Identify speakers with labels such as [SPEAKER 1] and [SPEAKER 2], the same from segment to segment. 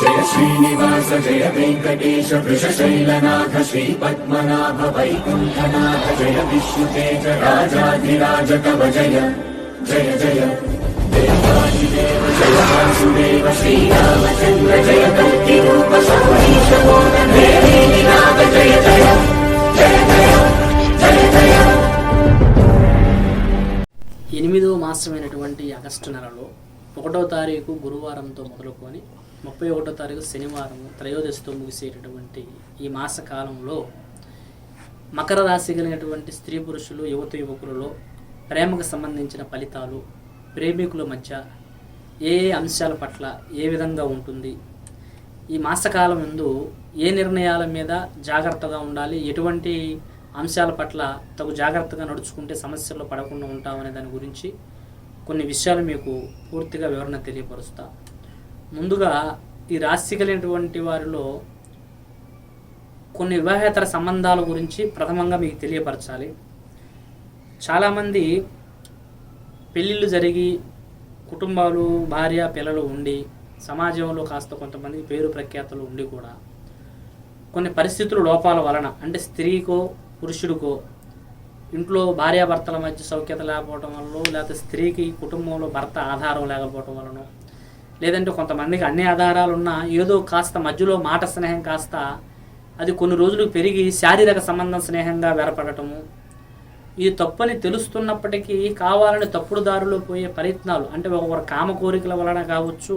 [SPEAKER 1] జయ శ్రీనివాస జయ వెంకటేశ వృషశైలనాథ శ్రీ పద్మనాభ వైకుంఠనాథ జయ విష్ణుతేజ రాజాధిరాజ కవ జయ జయ జయ. దేవాదిదేవ జయ వాసుదేవ శ్రీరామచంద్ర జయ కల్కి రూప సౌరీశ నాథ జయ జయ జయ జయ జయ జయ
[SPEAKER 2] ఎనిమిదవ మాసమైనటువంటి ఆగస్టు నెలలో ఒకటో తారీఖు గురువారంతో మొదలుకొని ముప్పై ఒకటో తారీఖు శనివారం త్రయోదశితో ముగిసేటటువంటి ఈ మాస కాలంలో మకర రాశి కలిగినటువంటి స్త్రీ పురుషులు యువత యువకులలో ప్రేమకు సంబంధించిన ఫలితాలు ప్రేమికుల మధ్య ఏ ఏ అంశాల పట్ల ఏ విధంగా ఉంటుంది ఈ మాసకాలం ముందు ఏ నిర్ణయాల మీద జాగ్రత్తగా ఉండాలి ఎటువంటి అంశాల పట్ల తగు జాగ్రత్తగా నడుచుకుంటే సమస్యల్లో పడకుండా ఉంటామనే దాని గురించి కొన్ని విషయాలు మీకు పూర్తిగా వివరణ తెలియపరుస్తా. ముందుగా ఈ రాశి కలిగినటువంటి వారిలో కొన్ని వివాహేతర సంబంధాల గురించి ప్రథమంగా మీకు తెలియపరచాలి. చాలామంది పెళ్ళిళ్ళు జరిగి కుటుంబాలు భార్య పిల్లలు ఉండి సమాజంలో కాస్త కొంతమంది పేరు ప్రఖ్యాతలు ఉండి కూడా కొన్ని పరిస్థితుల లోపాల వలన అంటే స్త్రీకో పురుషుడికో ఇంట్లో భార్యాభర్తల మధ్య సౌఖ్యత లేకపోవడం వల్ల లేకపోతే స్త్రీకి కుటుంబంలో భర్త ఆధారం లేకపోవడం వలన లేదంటే కొంతమందికి అన్ని ఆధారాలు ఉన్నా ఏదో కాస్త మధ్యలో మాట స్నేహం కాస్త అది కొన్ని రోజులు పెరిగి శారీరక సంబంధం స్నేహంగా వేరపడటము. ఇది తప్పని తెలుస్తున్నప్పటికీ కావాలని తప్పుడు దారిలో పోయే ప్రయత్నాలు అంటే ఒకరు కామ కోరికల వలన కావచ్చు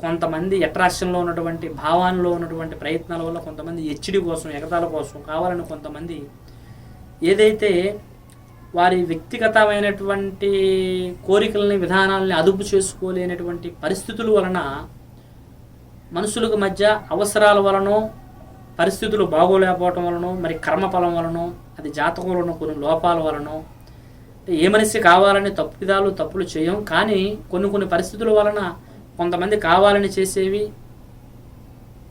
[SPEAKER 2] కొంతమంది అట్రాక్షన్లో ఉన్నటువంటి భావాల్లో ఉన్నటువంటి ప్రయత్నాల వల్ల కొంతమంది హెచ్డి కోసం ఎగతాల కోసం కావాలని కొంతమంది ఏదైతే వారి వ్యక్తిగతమైనటువంటి కోరికలని విధానాలని అదుపు చేసుకోలేనటువంటి పరిస్థితుల వలన మనుషులకు మధ్య అవసరాల వలనో పరిస్థితులు బాగోలేకపోవటం వలనో మరి కర్మఫలం వలనో అది జాతకంలో కొన్ని లోపాల వలనో ఏ మనిషి కావాలని తప్పిదాలు తప్పులు చేయం కానీ కొన్ని కొన్ని పరిస్థితుల వలన కొంతమంది కావాలని చేసేవి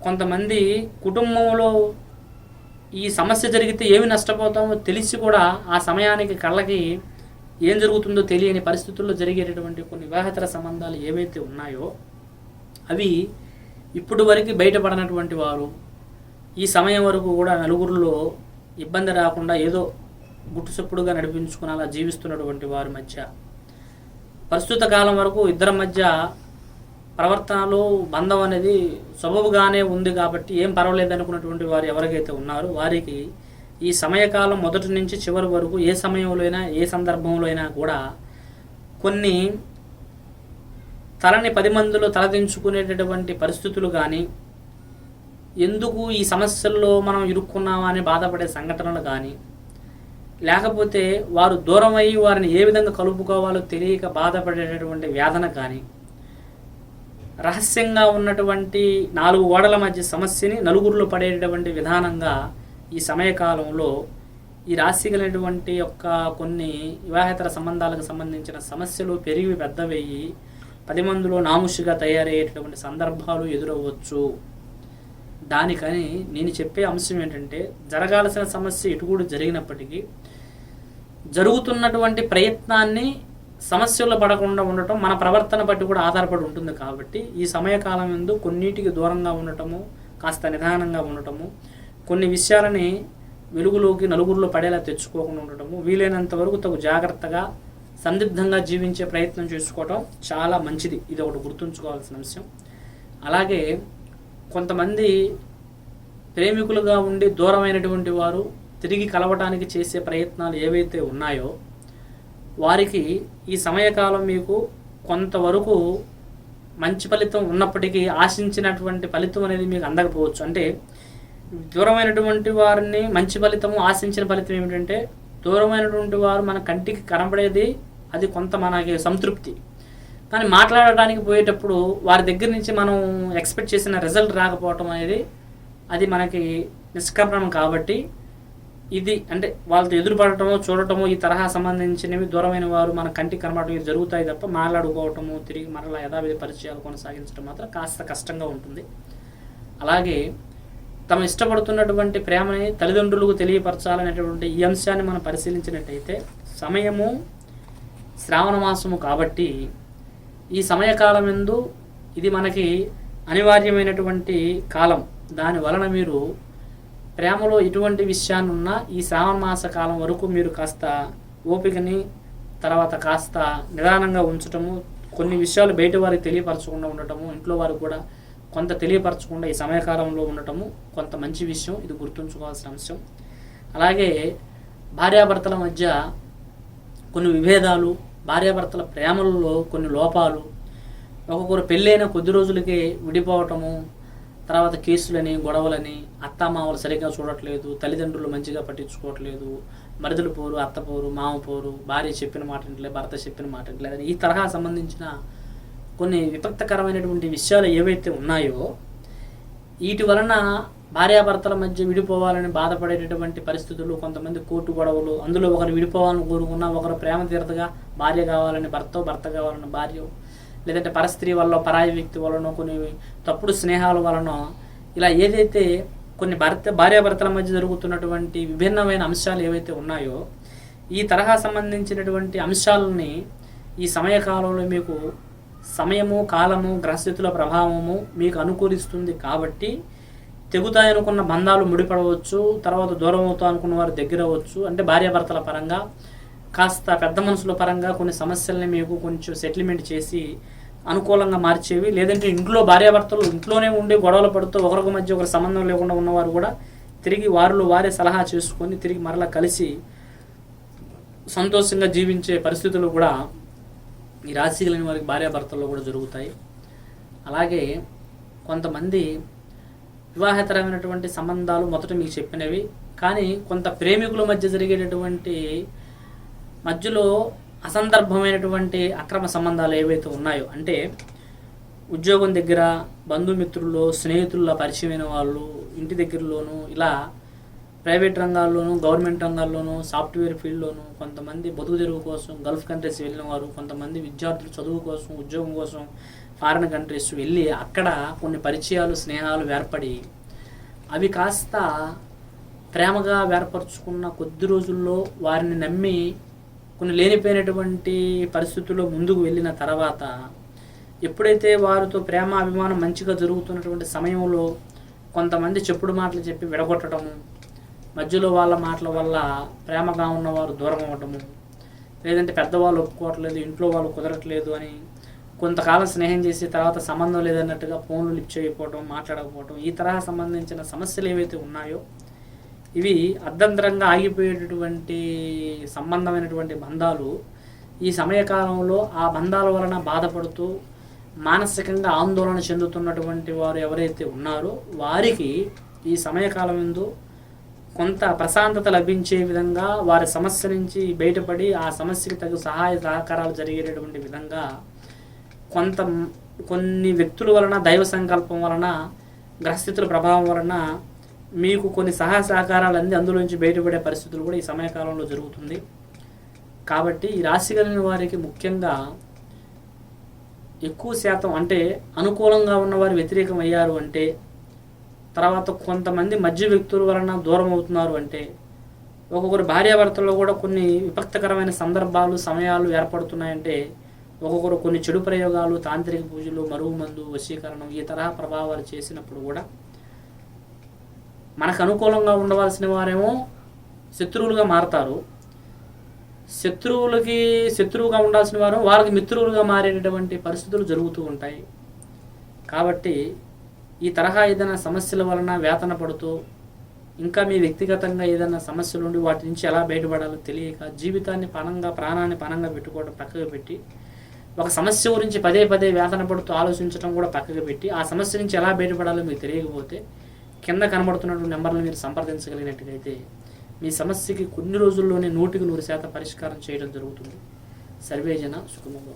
[SPEAKER 2] కొంతమంది కుటుంబంలో ఈ సమస్య జరిగితే ఏమి నష్టపోతామో తెలిసి కూడా ఆ సమయానికి కళ్ళకి ఏం జరుగుతుందో తెలియని పరిస్థితుల్లో జరిగేటటువంటి కొన్ని వివాహేతర సంబంధాలు ఏవైతే ఉన్నాయో అవి ఇప్పుడు వరకు బయటపడినటువంటి వారు ఈ సమయం వరకు కూడా నలుగురిలో ఇబ్బంది రాకుండా ఏదో గుట్టుసప్పుడుగా నడిపించుకునేలా జీవిస్తున్నటువంటి వారి మధ్య ప్రస్తుత కాలం వరకు ఇద్దరి మధ్య ప్రవర్తనలో బంధం అనేది సబబుగానే ఉంది కాబట్టి ఏం పర్వాలేదు అనుకున్నటువంటి వారు ఎవరికైతే ఉన్నారో వారికి ఈ సమయకాలం మొదటి నుంచి చివరి వరకు ఏ సమయంలో అయినా ఏ సందర్భంలో అయినా కూడా కొన్ని తలని పది మందిలో తలదించుకునేటటువంటి పరిస్థితులు కానీ ఎందుకు ఈ సమస్యల్లో మనం ఇరుక్కున్నామా అని బాధపడే సంఘటనలు కానీ లేకపోతే వారు దూరం అయ్యి వారిని ఏ విధంగా కలుపుకోవాలో తెలియక బాధపడేటటువంటి వేదన కానీ రహస్యంగా ఉన్నటువంటి నాలుగు ఓడల మధ్య సమస్యని నలుగురిలో పడేటటువంటి విధానంగా ఈ సమయకాలంలో ఈ రాశి కలిగినటువంటి యొక్క కొన్ని వివాహేతర సంబంధాలకు సంబంధించిన సమస్యలు పెరిగి పెద్దవయ్యి పది మందిలో నాముషిగా తయారయ్యేటటువంటి సందర్భాలు ఎదురవ్వచ్చు. దానికని నేను చెప్పే అంశం ఏంటంటే జరగాల్సిన సమస్య ఇటు కూడా జరిగినప్పటికీ జరుగుతున్నటువంటి ప్రయత్నాన్ని సమస్యలు పడకుండా ఉండటం మన ప్రవర్తన బట్టి కూడా ఆధారపడి ఉంటుంది కాబట్టి ఈ సమయకాలం ఎందు కొన్నిటికి దూరంగా ఉండటము కాస్త నిదానంగా ఉండటము కొన్ని విషయాలని వెలుగులోకి నలుగురిలో పడేలా తెచ్చుకోకుండా ఉండటము వీలైనంత వరకు తగు జాగ్రత్తగా సందిగ్ధంగా జీవించే ప్రయత్నం చేసుకోవటం చాలా మంచిది. ఇది ఒకటి గుర్తుంచుకోవాల్సిన అంశం అలాగే కొంతమంది ప్రేమికులుగా ఉండి దూరమైనటువంటి వారు తిరిగి కలవటానికి చేసే ప్రయత్నాలు ఏవైతే ఉన్నాయో వారికి ఈ సమయకాలం మీకు కొంతవరకు మంచి ఫలితం ఉన్నప్పటికీ ఆశించినటువంటి ఫలితం అనేది మీకు అందకపోవచ్చు. అంటే దూరమైనటువంటి వారిని మంచి ఫలితము ఆశించిన ఫలితం ఏమిటంటే దూరమైనటువంటి వారు మన కంటికి కనబడేది అది కొంత మనకి సంతృప్తి. కానీ మాట్లాడడానికి పోయేటప్పుడు వారి దగ్గర నుంచి మనం ఎక్స్పెక్ట్ చేసిన రిజల్ట్ రాకపోవటం అనేది అది మనకి నిష్క్రమణం కాబట్టి ఇది అంటే వాళ్ళతో ఎదురుపడటమో చూడటమో ఈ తరహా సంబంధించినవి దూరమైన వారు మన కంటికి కనబడటం ఇది జరుగుతాయి తప్ప మాట్లాడుకోవటము తిరిగి మరలా యథావిధి పరిచయాలు కొనసాగించడం మాత్రం కాస్త కష్టంగా ఉంటుంది. అలాగే తమ ఇష్టపడుతున్నటువంటి ప్రేమని తల్లిదండ్రులకు తెలియపరచాలనేటువంటి ఈ అంశాన్ని మనం పరిశీలించినట్టయితే సమయము శ్రావణ మాసము కాబట్టి ఈ సమయకాలం ఎందు ఇది మనకి అనివార్యమైనటువంటి కాలం. దాని వలన మీరు ప్రేమలో ఎటువంటి విషయాన్నున్నా ఈ శ్రావణ మాస కాలం వరకు మీరు కాస్త ఓపికని తర్వాత కాస్త నిదానంగా ఉంచటము కొన్ని విషయాలు బయట వారికి తెలియపరచకుండా ఉండటము ఇంట్లో వారు కూడా కొంత తెలియపరచకుండా ఈ సమయకాలంలో ఉండటము కొంత మంచి విషయం. ఇది గుర్తుంచుకోవాల్సిన అంశం. అలాగే భార్యాభర్తల మధ్య కొన్ని విభేదాలు భార్యాభర్తల ప్రేమలలో కొన్ని లోపాలు ఒక్కొక్కరు పెళ్ళైన కొద్ది రోజులకే విడిపోవటము తర్వాత కేసులని గొడవలని అత్తామామలు సరిగ్గా చూడట్లేదు తల్లిదండ్రులు మంచిగా పట్టించుకోవట్లేదు మరిదలు పోరు అత్త పోరు మామ పోరు భార్య చెప్పిన మాట వింటలేదు భర్త చెప్పిన మాట వింటలేదు ఈ తరహా సంబంధించిన కొన్ని విపక్తకరమైనటువంటి విషయాలు ఏవైతే ఉన్నాయో వీటి వలన భార్యాభర్తల మధ్య విడిపోవాలని బాధపడేటటువంటి పరిస్థితులు కొంతమంది కోర్టు గొడవలు అందులో ఒకరు విడిపోవాలని కోరుకున్నా ఒకరు ప్రేమ తీరతగా భార్య కావాలని భర్త భర్త కావాలని భార్య లేదంటే పరస్త్రీ వల్ల పరాయి వ్యక్తి వలన కొన్ని తప్పుడు స్నేహాల వలన ఇలా ఏదైతే కొన్ని భర్త భార్యాభర్తల మధ్య జరుగుతున్నటువంటి విభిన్నమైన అంశాలు ఏవైతే ఉన్నాయో ఈ తరహా సంబంధించినటువంటి అంశాలని ఈ సమయకాలంలో మీకు సమయము కాలము గ్రహస్థితుల ప్రభావము మీకు అనుకూలిస్తుంది కాబట్టి తెగుతాయనుకున్న బంధాలు ముడిపడవచ్చు తర్వాత దూరం అవుతా అనుకున్న వారు దగ్గర అవ్వచ్చు అంటే భార్యాభర్తల పరంగా కాస్త పెద్ద మనుషుల పరంగా కొన్ని సమస్యల్ని మీకు కొంచెం సెటిల్మెంట్ చేసి అనుకూలంగా మార్చేవి. లేదంటే ఇంట్లో భార్యాభర్తలు ఇంట్లోనే ఉండి గొడవలు పడుతూ ఒకరికి మధ్య ఒకరి సంబంధం లేకుండా ఉన్నవారు కూడా తిరిగి వారిలో వారే సలహా చేసుకొని తిరిగి మరలా కలిసి సంతోషంగా జీవించే పరిస్థితులు కూడా ఈ రాశి కలిగిన వారికి భార్యాభర్తల్లో కూడా జరుగుతాయి. అలాగే కొంతమంది వివాహేతరమైనటువంటి సంబంధాలు మొదట మీకు చెప్పినవి. కానీ కొంత ప్రేమికుల మధ్య జరిగేటటువంటి మధ్యలో అసందర్భమైనటువంటి అక్రమ సంబంధాలు ఏవైతే ఉన్నాయో అంటే ఉద్యోగం దగ్గర బంధుమిత్రుల్లో స్నేహితుల్లో పరిచయమైన వాళ్ళు ఇంటి దగ్గరలోనూ ఇలా ప్రైవేట్ రంగాల్లోనూ గవర్నమెంట్ రంగాల్లోనూ సాఫ్ట్వేర్ ఫీల్డ్లోనూ కొంతమంది బతుకు తెరువు కోసం గల్ఫ్ కంట్రీస్ వెళ్ళిన వారు కొంతమంది విద్యార్థులు చదువు కోసం ఉద్యోగం కోసం ఫారిన్ కంట్రీస్ వెళ్ళి అక్కడ కొన్ని పరిచయాలు స్నేహాలు ఏర్పడి అవి కాస్త ప్రేమగా ఏర్పరచుకున్న కొద్ది రోజుల్లో వారిని నమ్మి కొన్ని లేనిపోయినటువంటి పరిస్థితుల్లో ముందుకు వెళ్ళిన తర్వాత ఎప్పుడైతే వారితో ప్రేమ అభిమానం మంచిగా జరుగుతున్నటువంటి సమయంలో కొంతమంది చెప్పుడు మాటలు చెప్పి విడగొట్టడము మధ్యలో వాళ్ళ మాటల వల్ల ప్రేమగా ఉన్నవారు దూరం అవ్వటము లేదంటే పెద్దవాళ్ళు ఒప్పుకోవట్లేదు ఇంట్లో వాళ్ళు కుదరట్లేదు అని కొంతకాలం స్నేహం చేసి తర్వాత సంబంధం లేదన్నట్టుగా ఫోన్లు లిప్ చేయకపోవడం మాట్లాడకపోవడం ఈ తరహా సంబంధించిన సమస్యలు ఏవైతే ఉన్నాయో ఇవి అర్ధంతరంగా ఆగిపోయేటటువంటి సంబంధమైనటువంటి బంధాలు ఈ సమయకాలంలో ఆ బంధాల వలన బాధపడుతూ మానసికంగా ఆందోళన చెందుతున్నటువంటి వారు ఎవరైతే ఉన్నారో వారికి ఈ సమయకాలం ఎందు కొంత ప్రశాంతత లభించే విధంగా వారి సమస్య నుంచి బయటపడి ఆ సమస్యకి తగు సహాయ సహకారాలు జరిగేటటువంటి విధంగా కొంత కొన్ని వ్యక్తుల వలన దైవ సంకల్పం వలన గ్రహస్థితుల ప్రభావం వలన మీకు కొన్ని సహాయ సహకారాలు అంది అందులోంచి బయటపడే పరిస్థితులు కూడా ఈ సమయకాలంలో జరుగుతుంది. కాబట్టి ఈ రాశి కలిగిన వారికి ముఖ్యంగా ఎక్కువ శాతం అంటే అనుకూలంగా ఉన్నవారు వ్యతిరేకం అయ్యారు అంటే తర్వాత కొంతమంది మధ్య వ్యక్తుల వలన దూరం అవుతున్నారు అంటే ఒక్కొక్కరు భార్యాభర్తల్లో కూడా కొన్ని విపక్తకరమైన సందర్భాలు సమయాలు ఏర్పడుతున్నాయంటే ఒక్కొక్కరు కొన్ని చెడు ప్రయోగాలు తాంత్రిక పూజలు మరుగు మందు వశీకరణం ఈ తరహా ప్రభావాలు చేసినప్పుడు కూడా మనకు అనుకూలంగా ఉండవలసిన వారేమో శత్రువులుగా మారతారు. శత్రువులకి శత్రువుగా ఉండాల్సిన వారు వాళ్ళకి మిత్రులుగా మారేటటువంటి పరిస్థితులు జరుగుతూ ఉంటాయి. కాబట్టి ఈ తరహా ఏదైనా సమస్యల వలన వేతన పడుతూ ఇంకా మీ వ్యక్తిగతంగా ఏదైనా సమస్యలు ఉండి వాటి నుంచి ఎలా బయటపడాలో తెలియక జీవితాన్ని పణంగా ప్రాణాన్ని పణంగా పెట్టుకోవడం పక్కకు పెట్టి ఒక సమస్య గురించి పదే పదే వేతన పడుతూ ఆలోచించడం కూడా పక్కకు పెట్టి ఆ సమస్య నుంచి ఎలా బయటపడాలో మీకు తెలియకపోతే కింద కనబడుతున్నటువంటి నెంబర్లు మీరు సంప్రదించగలిగినట్టుగైతే మీ సమస్యకి కొన్ని రోజుల్లోనే నూటికి నూరు శాతం పరిష్కారం చేయడం జరుగుతుంది. సర్వేజన సుఖమంగా